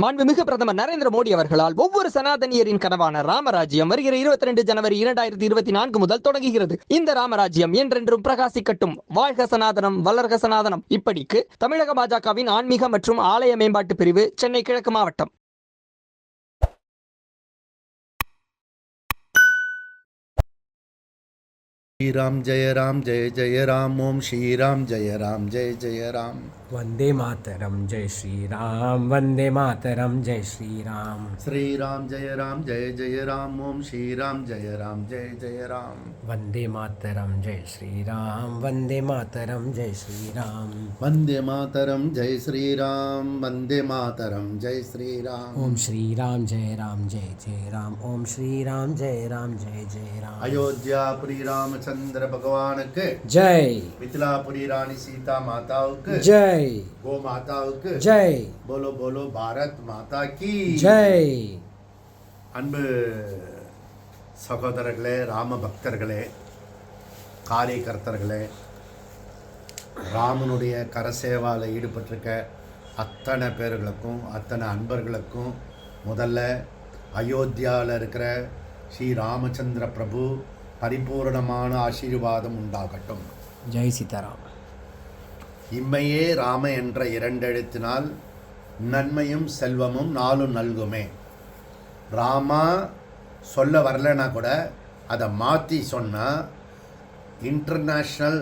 மாண்புமிகு பிரதமர் நரேந்திர மோடி அவர்களால் ஒவ்வொரு சனாதனியரின் கனவான ராமராஜ்யம் வருகிற இருபத்தி ரெண்டு ஜனவரி இரண்டாயிரத்தி இருபத்தி நான்கு முதல் தொடங்குகிறது. இந்த ராமராஜ்யம் என்றென்றும் பிரகாசிக்கட்டும். வாழ்க சனாதனம் வளர்க சனாதனம். இப்படிக்கு தமிழக பாஜகவின் ஆன்மீக மற்றும் ஆலய மேம்பாட்டு பிரிவு சென்னை கிழக்கு மாவட்டம். ஸ்ரீராம் ஜெயராம் ஜெய ஜெயராம் ஓம் ஸ்ரீராம் ஜெய ஜெயராம் ஜெய ஜெயராம். वंदे मातरम जय श्री राम वंदे मातरम जय श्री राम श्री राम जय राम जय जय राम। ओम श्री राम जय राम जय जय राम। वंदे मातरम जय श्री राम वंदे मातरम जय श्री राम वंदे मातरम जय श्री राम वंदे मातरम जय श्री राम ओम श्री राम जय राम जय जय राम। ओम श्री राम जय राम जय जय राम। अयोध्यापुरी रामचंद्र भगवान के जय। मिथिलापुरी रानी सीता माताओं के जय। ஜெய் கோ மாதாவுக்கு ஜெய் போலோ போலோ பாரத் மாதா கி. ஜெய் அன்பு சகோதரர்களே ராம பக்தர்களே காரியகர்த்தர்களே ராமனுடைய கரசேவாவில் ஈடுபட்டிருக்க அத்தனை பேர்களுக்கும் அத்தனை அன்பர்களுக்கும் முதல்ல அயோத்தியாவில் இருக்கிற ஸ்ரீ ராமச்சந்திர பிரபு பரிபூர்ணமான ஆசீர்வாதம் உண்டாகட்டும். ஜெய் சீதாராம். இம்மையே ராம என்ற இரண்டெழுத்தினால் நன்மையும் செல்வமும் நாளும் நல்குமே. ராமா சொல்ல வரலனா கூட அதை மாற்றி சொன்னால் இன்டர்நேஷ்னல்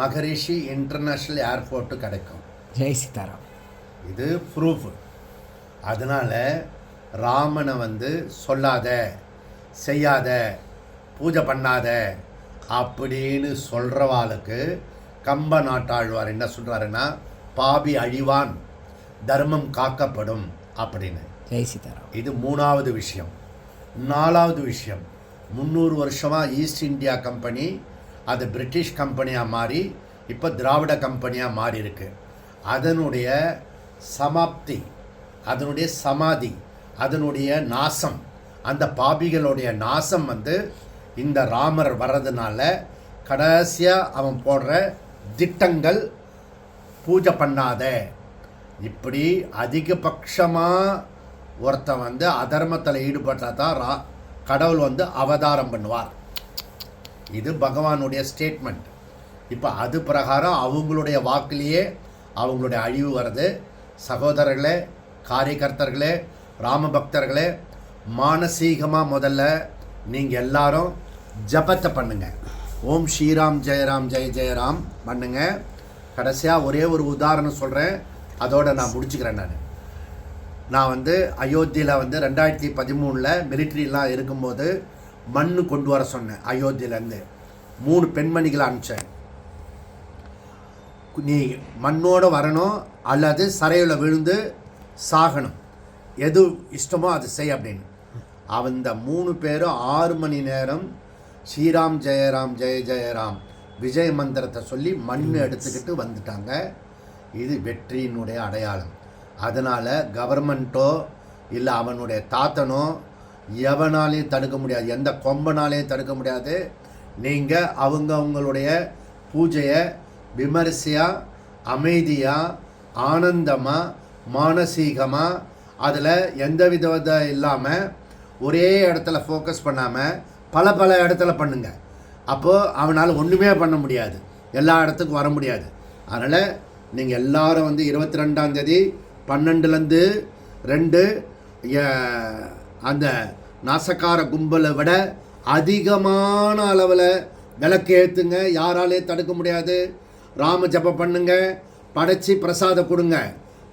மகரிஷி இன்டர்நேஷ்னல் ஏர்போர்ட்டு கிடைக்கும். ஜெய் சீதாராம். இது ப்ரூஃபு அதனால் ராமனை வந்து சொல்லாத செய்யாத பூஜை பண்ணாத அப்படின்னு சொல்கிறவாளுக்கு கம்ப நாட்டாழ்வார் என்ன சொல்கிறாருன்னா பாபி அழிவான் தர்மம் காக்கப்படும் அப்படின்னு. இது மூணாவது விஷயம். நாலாவது விஷயம். முந்நூறு வருஷமாக ஈஸ்ட் இந்தியா கம்பெனி அது பிரிட்டிஷ் கம்பெனியாக மாறி இப்போ திராவிட கம்பெனியாக மாறி இருக்கு. அதனுடைய சமாப்தி அதனுடைய சமாதி அதனுடைய நாசம் அந்த பாபிகளுடைய நாசம் வந்து இந்த ராமர் வர்றதுனால கடைசியாக அவன் போடுற திட்டங்கள் பூஜை பண்ணாத. இப்படி அதிகபட்சமாக ஒருத்தன் வந்து அதர்மத்தில் ஈடுபட்டால் தான் ரா கடவுள் வந்து அவதாரம் பண்ணுவார். இது பகவானுடைய ஸ்டேட்மெண்ட் இப்போ அது பிரகாரம் அவங்களுடைய வாக்குலேயே அவங்களுடைய அழிவு வருது. சகோதரர்களே காரியகர்த்தர்களே ராமபக்தர்களே மானசீகமாக முதல்ல நீங்கள் எல்லாரும் ஜபத்தை பண்ணுங்கள் ஓம் ஸ்ரீராம் ஜெயராம் ஜெய ஜெயராம் பண்ணுங்க. கடைசியாக ஒரே ஒரு உதாரணம் சொல்கிறேன் அதோட நான் முடிச்சுக்கிறேன் நான். நான் வந்து அயோத்தியில் வந்து ரெண்டாயிரத்தி பதிமூணில் மிலிட்ரிலாம் இருக்கும்போது மண் கொண்டு வர சொன்னேன் அயோத்தியிலேருந்து. மூணு பெண்மணிகளை அனுப்பிச்சேன். நீ மண்ணோடு வரணும் அல்லது சரையில் விழுந்து சாகணும். எது இஷ்டமோ அது செய் அப்படின்னு. அந்த மூணு பேரும் ஆறு மணி நேரம் ஸ்ரீராம் ஜெயராம் ஜெய ஜெயராம் விஜய மந்திரத்தை சொல்லி மண் எடுத்துக்கிட்டு வந்துட்டாங்க. இது வெற்றியினுடைய அடையாளம். அதனால் கவர்மெண்ட்டோ இல்லை அவனுடைய தாத்தனோ எவனாலையும் தடுக்க முடியாது. எந்த கொம்பனாலையும் தடுக்க முடியாது. நீங்கள் அவங்க அவங்களுடைய பூஜையை விமரிசையாக அமைதியாக ஆனந்தமாக மானசீகமாக அதில் எந்த வித இல்லாமல் ஒரே இடத்துல ஃபோக்கஸ் பண்ணாமல் பல பல இடத்துல பண்ணுங்க. அப்போது அவனால் ஒன்றுமே பண்ண முடியாது. எல்லா இடத்துக்கும் வர முடியாது. அதனால் நீங்கள் எல்லாரும் வந்து இருபத்தி ரெண்டாம் தேதி பன்னெண்டுலேருந்து ரெண்டு அந்த நாசக்கார கும்பலை விட அதிகமான அளவில் விளக்கு ஏற்றுங்க யாராலே தடுக்க முடியாது. ராம ஜபம் பண்ணுங்க. படைச்சி பிரசாதம் கொடுங்க.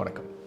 வணக்கம்.